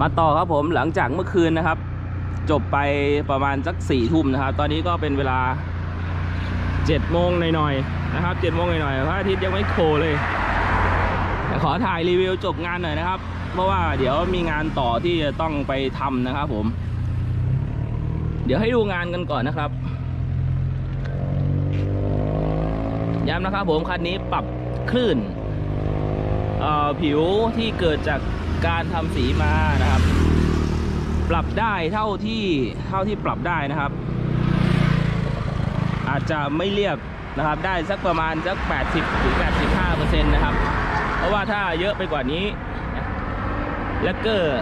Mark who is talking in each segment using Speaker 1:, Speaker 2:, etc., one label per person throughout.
Speaker 1: มาต่อครับผมหลังจากเมื่อคืนนะครับ จบไปประมาณสักสี่ทุ่มนะครับ ตอนนี้ก็เป็นเวลาเจ็ดโมงหน่อยๆนะครับเจ็ดโมงหน่อยๆพระอาทิตย์ยังไม่โคเลยขอถ่ายรีวิวจบงานหน่อยนะครับ เพราะว่าเดี๋ยวมีงานต่อที่จะต้องไปทำนะครับผม เดี๋ยวให้ดูงานกันก่อนนะครับย้ำนะครับผมคันนี้ปรับคลื่นผิวที่เกิดจาก การทำสีมานะครับ ปรับได้เท่าที่เท่าที่ปรับได้นะครับ อาจจะไม่เรียบนะครับได้สักประมาณสัก 80ถึง85เปอร์เซ็นต์นะครับ เพราะว่าถ้าเยอะไปกว่านี้แลกเกอร์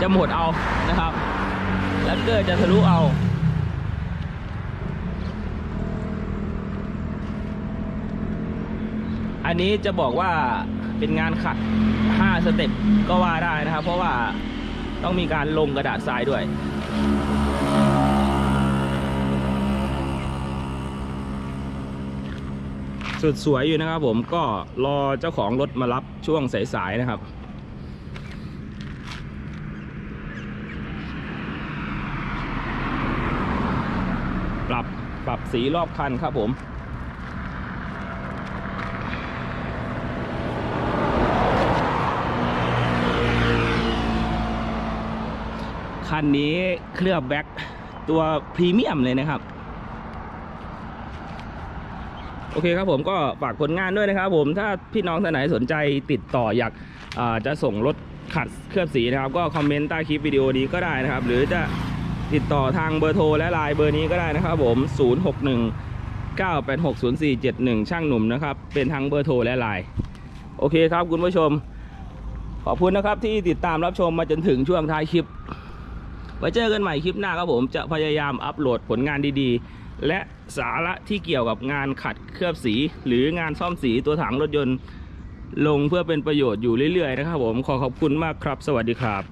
Speaker 1: จะหมดเอานะครับแลกเกอร์จะทะลุเอาอันนี้จะบอกว่า เป็นงานขัด 5 สเต็ปก็ว่าได้นะครับ เพราะว่าต้องมีการลงกระดาษทรายด้วย สุดสวยอยู่นะครับผมก็รอเจ้าของรถมารับช่วงสายๆนะครับปรับปรับสีรอบคันครับผม คันนี้เคลือบแบ็คตัวพรีเมียมเลยนะครับ โอเคครับผมก็ฝากผลงานด้วยนะครับ ผมถ้าพี่น้องท่านไหนสนใจติดต่ออยากาจะส่งรถขัดเคลือบสีนะครับ ก็คอมเมนต์ใต้คลิปวิดีโอนี้ก็ได้นะครับ หรือจะติดต่อทางเบอร์โทรและไลน์เบอร์นี้ก็ได้นะครับ ผม 061 9860471 ช่างหนุ่มนะครับ เป็นทั้งเบอร์โทรและไลน์โอเคครับคุณผู้ชม ขอบคุณนะครับที่ติดตามรับชมมาจนถึงช่วงท้ายคลิป ไว้เจอกันใหม่คลิปหน้าครับผมจะพยายามอัปโหลดผลงานดีๆ และสาระที่เกี่ยวกับงานขัดเคลือบสี หรืองานซ่อมสีตัวถังรถยนต์ ลงเพื่อเป็นประโยชน์อยู่เรื่อยๆนะครับผมขอขอบคุณมากครับ สวัสดีครับ